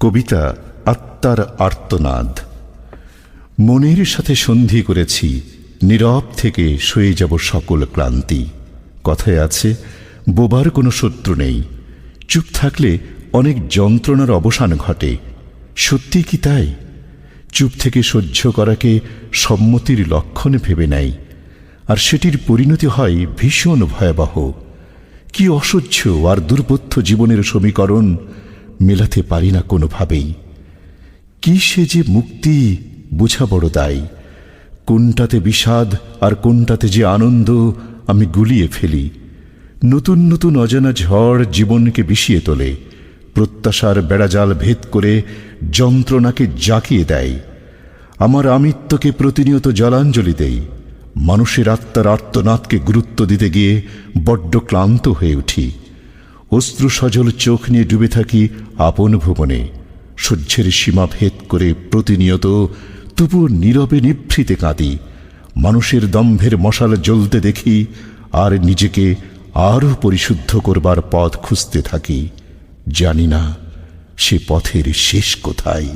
কবিতা আত্মার আর্তনাদ। মনের সাথে সন্ধি করেছি, নীরব থেকে সয়ে যাব সকল ক্লান্তি। কথায় আছে, বোবার কোনো শত্রু নেই। চুপ থাকলে অনেক যন্ত্রণার অবসান ঘটে। সত্যি কি তাই? চুপ থেকে সহ্য করাকে সম্মতির লক্ষণ ভেবে নেয় আর সেটির পরিণতি হয় ভীষণ ভয়াবহ। কি অসহ্য আর দুর্বোধ্য জীবনের সমীকরণ মেলাতে পারি না কোনোভাবেই। কি সে যে মুক্তি, বোঝা বড় দায়। কোনটাতে বিষাদ আর কোনটাতে যে আনন্দ আমি গুলিয়ে ফেলি। নতুন নতুন অজানা ঝড় জীবনকে বিষিয়ে তোলে। প্রত্যাশার বেড়াজাল ভেদ করে যন্ত্রণাকে জাকিয়ে দেয়। আমার আমিত্বকে প্রতিনিয়ত জলাঞ্জলি দেই মানুষের আত্মার আর্তনাদকে গুরুত্ব দিতে গিয়ে বড্ড ক্লান্ত হয়ে উঠি। অশ্রু সজল চোখ নিয়ে ডুবে থাকি আপন ভুবনে। সহ্যের সীমা ভেদ করে প্রতিনিয়ত তবু নীরবে নিভৃতে কাঁদি। মানুষের দম্ভের মশাল জ্বলতে দেখি আর নিজেকে আরও পরিশুদ্ধ করবার পথ খুঁজতে থাকি। জানি না সে পথের শেষ কোথায়।